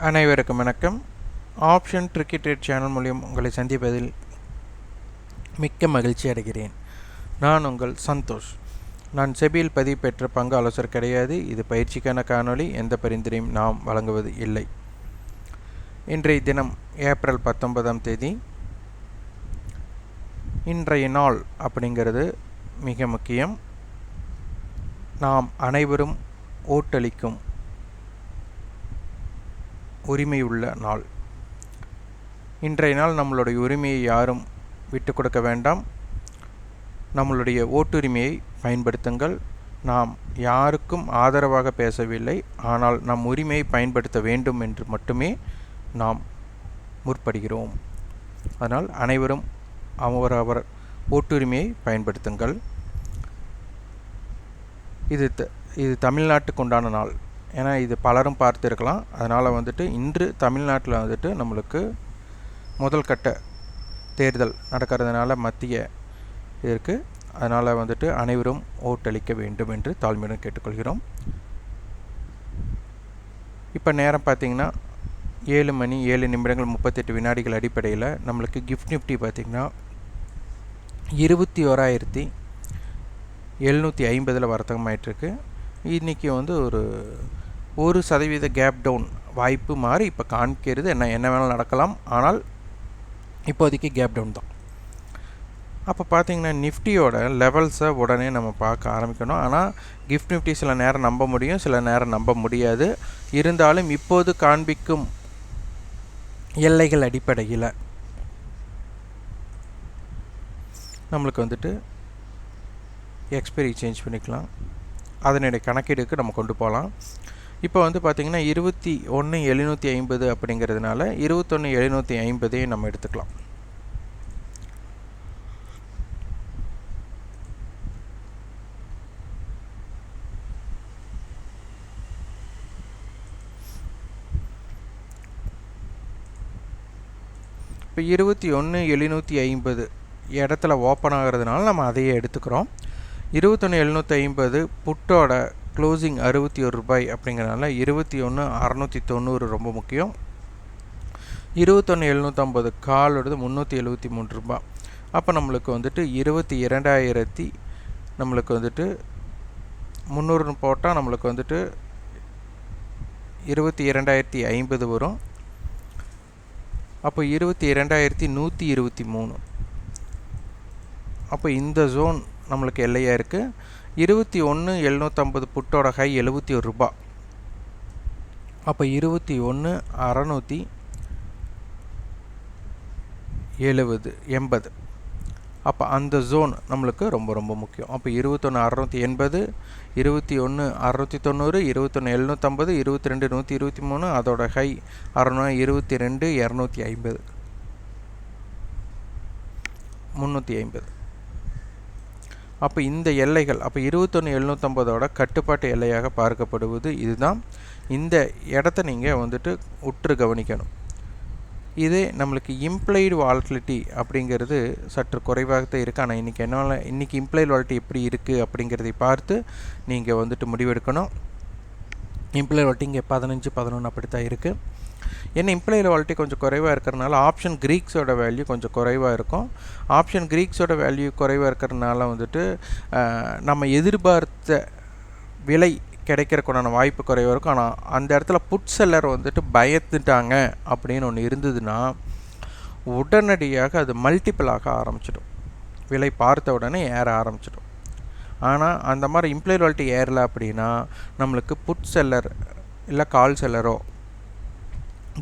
அனைவருக்கும் வணக்கம். Option cricket channel மூலியம் உங்களை சந்திப்பதில் மிக்க மகிழ்ச்சி அடைகிறேன். நான் உங்கள் சந்தோஷ். நான் செபியில் பதிவு பெற்ற பங்கு ஆலோசகர் கிடையாது. இது பயிற்சிக்கான காணொளி. எந்த பரிந்துரையும் நாம் வழங்குவது இல்லை. இன்றைய தினம் ஏப்ரல் பத்தொன்பதாம் தேதி இன்றைய நாள் அப்படிங்கிறது மிக முக்கியம். நாம் அனைவரும் ஓட்டளிக்கும் உரிமையுள்ள நாள். இன்றைய நாள் நம்மளுடைய உரிமையை யாரும் விட்டு கொடுக்க வேண்டாம். நம்மளுடைய ஓட்டுரிமையை பயன்படுத்துங்கள். நாம் யாருக்கும் ஆதரவாக பேசவில்லை. ஆனால் நம் உரிமையை பயன்படுத்த வேண்டும் என்று மட்டுமே நாம் முற்படுகிறோம். அதனால் அனைவரும் அவரவர் ஓட்டுரிமையை பயன்படுத்துங்கள். இது த இது தமிழ்நாட்டுக்கு உண்டான நாள். ஏன்னா இது பலரும் பார்த்துருக்கலாம். அதனால் வந்துட்டு இன்று தமிழ்நாட்டில் வந்துட்டு நம்மளுக்கு முதல் கட்ட தேர்தல் நடக்கிறதுனால மத்திய இருக்குது அதனால் வந்துட்டு அனைவரும் ஓட்டளிக்க வேண்டும் என்று தாழ்மையுடன் கேட்டுக்கொள்கிறோம். இப்போ நேரம் பார்த்திங்கன்னா ஏழு மணி ஏழு நிமிடங்கள் முப்பத்தெட்டு வினாடிகள் அடிப்படையில் நம்மளுக்கு கிஃப்ட் நிஃப்டி பார்த்திங்கன்னா இருபத்தி ஓராயிரத்தி எழுநூற்றி ஐம்பதில் வர்த்தகமாயிட்டிருக்கு. இன்றைக்கி வந்து ஒரு ஒரு சதவீத கேப் டவுன் வாய்ப்பு மாறி இப்போ காண்கிறது என்ன என்ன வேணாலும் நடக்கலாம். ஆனால் இப்போதைக்கு கேப் டவுன் தான். அப்போ பார்த்தீங்கன்னா நிஃப்டியோட லெவல்ஸை உடனே நம்ம பார்க்க ஆரம்பிக்கணும். ஆனால் கிஃப்ட் நிஃப்டி சில நேரம் நம்ப முடியும் சில நேரம் நம்ப முடியாது. இருந்தாலும் இப்போது காண்பிக்கும் எல்லைகள் அடிப்படையில் நம்மளுக்கு வந்துட்டு எக்ஸ்பைரி சேஞ்ச் பண்ணிக்கலாம். அதனுடைய கணக்கீடுக்கு நம்ம கொண்டு போகலாம். இப்போ வந்து பார்த்திங்கன்னா இருபத்தி ஒன்று எழுநூற்றி ஐம்பது அப்படிங்கிறதுனால இருபத்தொன்று எழுநூற்றி ஐம்பதையும் நம்ம எடுத்துக்கலாம். இப்போ இருபத்தி ஒன்று எழுநூற்றி ஐம்பது இடத்துல ஓப்பன் ஆகிறதுனால நம்ம அதையே எடுத்துக்கிறோம். இருபத்தொன்று எழுநூற்றி ஐம்பது புட்டோட க்ளோசிங் அறுபத்தி ஒரு ரூபாய் அப்படிங்கிறனால இருபத்தி ஒன்று அறநூற்றி தொண்ணூறு ரொம்ப முக்கியம். இருபத்தொன்று எழுநூற்றம்பது காலோடது முந்நூற்றி எழுபத்தி மூணு ரூபாய் அப்போ நம்மளுக்கு வந்துட்டு இருபத்தி இரண்டாயிரத்தி நம்மளுக்கு வந்துட்டு முந்நூறுன்னு போட்டால் நம்மளுக்கு வந்துட்டு இருபத்தி இரண்டாயிரத்தி ஐம்பது வரும். அப்போ இருபத்தி இரண்டாயிரத்தி நூற்றி இருபத்தி மூணு. அப்போ இந்த ஜோன் நம்மளுக்கு எல்லையாக இருக்குது இருபத்தி ஒன்று எழுநூற்றம்பது புட்டோட ஹை எழுபத்தி ஒரு ரூபா. அப்போ இருபத்தி ஒன்று அறநூற்றி எழுபது எண்பது. அப்போ அந்த ஜோன் நம்மளுக்கு ரொம்ப ரொம்ப முக்கியம். அப்போ இருபத்தொன்று அறநூற்றி எண்பது இருபத்தி ஒன்று அறநூற்றி தொண்ணூறு இருபத்தொன்று எழுநூற்றம்பது இருபத்தி ரெண்டு நூற்றி இருபத்தி மூணு அதோட ஹை அறநூறு இருபத்தி ரெண்டு இரநூத்தி ஐம்பது. முந்நூற்றி ஐம்பது. அப்போ இந்த எல்லைகள் அப்போ இருபத்தொன்று எழுநூற்றம்பதோட கட்டுப்பாட்டு எல்லையாக பார்க்கப்படுவது இதுதான். இந்த இடத்த நீங்கள் வந்துட்டு உற்று கவனிக்கணும். இதே நம்மளுக்கு இம்ப்ளைடு வால்டிலிட்டி அப்படிங்கிறது சற்று குறைவாக தான் இருக்குது ஆனால் இன்றைக்கி என்னால் இன்றைக்கி இம்ப்ளைடு வால்ட்டி எப்படி இருக்குது அப்படிங்கிறதை பார்த்து நீங்கள் வந்துட்டு முடிவெடுக்கணும். இம்ப்ளைடு வால்ட்டி இங்கே பதினஞ்சு பதினொன்று அப்படி தான் இருக்குது ஏன்னா இம்ப்ளைடு வாலிட்டி கொஞ்சம் குறைவாக இருக்கிறனால ஆப்ஷன் க்ரீக்ஸோட வேல்யூ கொஞ்சம் குறைவாக இருக்கும். ஆப்ஷன் க்ரீக்ஸோட வேல்யூ குறைவாக இருக்கிறனால வந்துட்டு நம்ம எதிர்பார்த்த விலை கிடைக்கிறக்குண்டான வாய்ப்பு குறைவாக இருக்கும். ஆனால் அந்த இடத்துல புட் செல்லர் வந்துட்டு பயந்துட்டாங்க அப்படின்னு ஒன்று இருந்ததுன்னா உடனடியாக அது மல்டிப்பிளாக ஆரம்பிச்சிடும். விலை பார்த்த உடனே ஏற ஆரம்பிச்சிடும். ஆனால் அந்த மாதிரி இம்ப்ளாய் வாலிட்டி ஏறல அப்படின்னா நம்மளுக்கு புட் செல்லர் இல்லை கால் செல்லரோ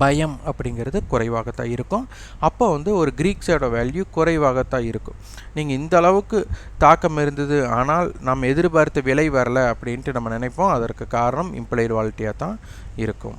பயம் அப்படிங்கிறது குறைவாகத்தான் இருக்கும். அப்போ வந்து ஒரு கிரீக்ஸோட வேல்யூ குறைவாகத்தான் இருக்கும். நீங்கள் இந்த அளவுக்கு தாக்கம் இருந்தது ஆனால் நம்ம எதிர்பார்த்த விலை வரல அப்படின்ட்டு நம்ம நினைப்போம். அதற்கு காரணம் இம்ப்ளைடு வாலிட்டியாக தான் இருக்கும்.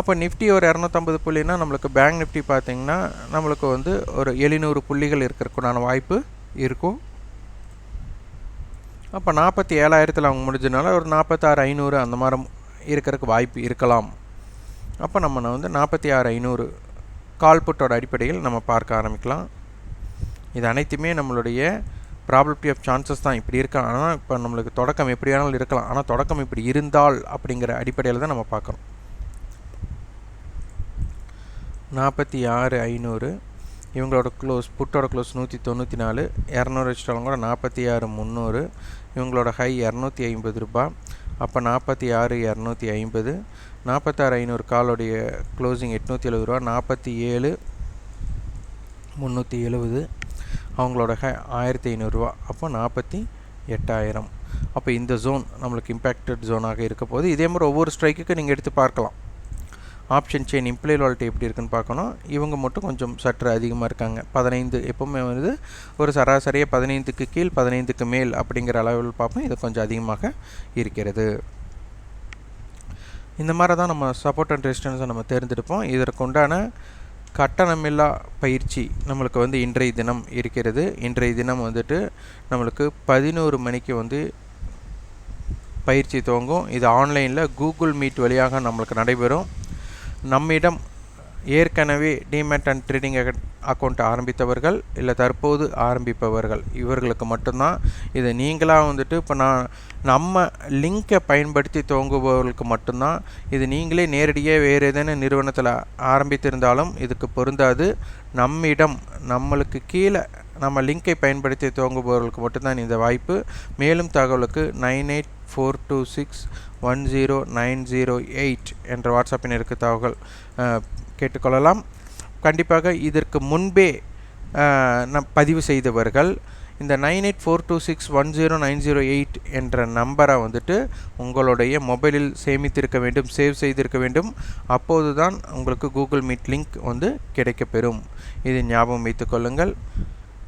அப்போ நிஃப்டி ஒரு இரநூத்தம்பது புள்ளினா நம்மளுக்கு பேங்க் நிஃப்டி பார்த்திங்கன்னா நம்மளுக்கு வந்து ஒரு எழுநூறு புள்ளிகள் இருக்கிறதுக்குண்டான வாய்ப்பு இருக்கும். அப்போ நாற்பத்தி ஏழாயிரத்தில் அவங்க முடிஞ்சதுனால ஒரு நாற்பத்தாறு ஐநூறு அந்த மாதிரி இருக்கிறதுக்கு வாய்ப்பு இருக்கலாம். அப்போ நம்ம வந்து நாற்பத்தி ஆறு ஐநூறு கால்புட்டோட அடிப்படையில் நம்ம பார்க்க ஆரம்பிக்கலாம். இது அனைத்துமே நம்மளுடைய ப்ராபிலிட்டி ஆஃப் சான்சஸ் தான் இப்படி இருக்கா? ஆனால் இப்போ நம்மளுக்கு தொடக்கம் எப்படி வேணாலும் இருக்கலாம். ஆனால் தொடக்கம் இப்படி இருந்தால் அப்படிங்கிற அடிப்படையில் தான் நம்ம பார்க்குறோம் நாற்பத்தி ஆறு ஐநூறு. இவங்களோட க்ளோஸ் புட்டோட க்ளோஸ் நூற்றி தொண்ணூற்றி நாலு. இரநூறு வச்சுட்டாலும் கூட நாற்பத்தி ஆறு முந்நூறு. இவங்களோட ஹை இரநூத்தி ஐம்பது ரூபாய். அப்போ நாற்பத்தி ஆறு இரநூத்தி ஐம்பது நாற்பத்தாறு ஐநூறு காலோடைய க்ளோசிங் எட்நூற்றி எழுபது ரூபா நாற்பத்தி ஏழு முந்நூற்றி எழுபது அவங்களோட ஹே ஆயிரத்தி ஐநூறுரூவா அப்போ நாற்பத்தி எட்டாயிரம். அப்போ இந்த ஜோன் நம்மளுக்கு இம்பேக்டட் ஜோனாக இருக்க போது இதே மாதிரி ஒவ்வொரு ஸ்ட்ரைக்குக்கு நீங்கள் எடுத்து பார்க்கலாம். ஆப்ஷன் செயின் இம்ப்ளை லால்ட்டி எப்படி இருக்குன்னு பார்க்கணும். இவங்க மட்டும் கொஞ்சம் சற்று அதிகமாக இருக்காங்க. பதினைந்து எப்போவுமே வந்து ஒரு சராசரியாக பதினைந்துக்கு கீழ் பதினைந்துக்கு மேல் அப்படிங்கிற அளவில் பார்ப்போம். இது கொஞ்சம் அதிகமாக இருக்கிறது. இந்த மாதிரி தான் நம்ம சப்போர்ட் அண்ட் ரெசிஸ்டன்ஸை நம்ம தேர்ந்தெடுப்போம். இதற்கு உண்டான கட்டணமில்லா பயிற்சி நம்மளுக்கு வந்து இன்றைய தினம் இருக்கிறது. இன்றைய தினம் வந்துட்டு நம்மளுக்கு பதினோரு மணிக்கு வந்து பயிற்சி துவங்கும். இது ஆன்லைனில் கூகுள் மீட் வழியாக நம்மளுக்கு நடைபெறும். நம்மிடம் ஏற்கனவே டிமேட் அண்ட் ட்ரேடிங் அக்கௌண்ட் ஆரம்பித்தவர்கள் இல்லை தற்போது ஆரம்பிப்பவர்கள். இவர்களுக்கு மட்டும்தான். இதை நீங்களாக வந்துட்டு இப்போ நான் நம்ம லிங்கை பயன்படுத்தி துவங்குபவர்களுக்கு மட்டும்தான். இது நீங்களே நேரடியாக வேறு ஏதேனும் நிறுவனத்தில் ஆரம்பித்திருந்தாலும் இதுக்கு பொருந்தாது. நம்மிடம் நம்மளுக்கு கீழே நம்ம லிங்கை பயன்படுத்தி துவங்குபவர்களுக்கு மட்டும்தான் இந்த வாய்ப்பு. மேலும் தகவலுக்கு nine eight four two six one zero nine zero eight என்ற வாட்ஸ்அப் எண்ணிற்கு தகவல் கேட்டுக்கொள்ளலாம். கண்டிப்பாக இதற்கு முன்பே நம் பதிவு செய்தவர்கள் இந்த nine eight four two six one zero nine zero eight என்ற நம்பரை வந்துட்டு உங்களுடைய மொபைலில் சேமித்திருக்க வேண்டும் சேவ் செய்திருக்க வேண்டும். அப்போது தான் உங்களுக்கு கூகுள் மீட் லிங்க் வந்து கிடைக்கப்பெறும். இது ஞாபகம் வைத்துக்கொள்ளுங்கள்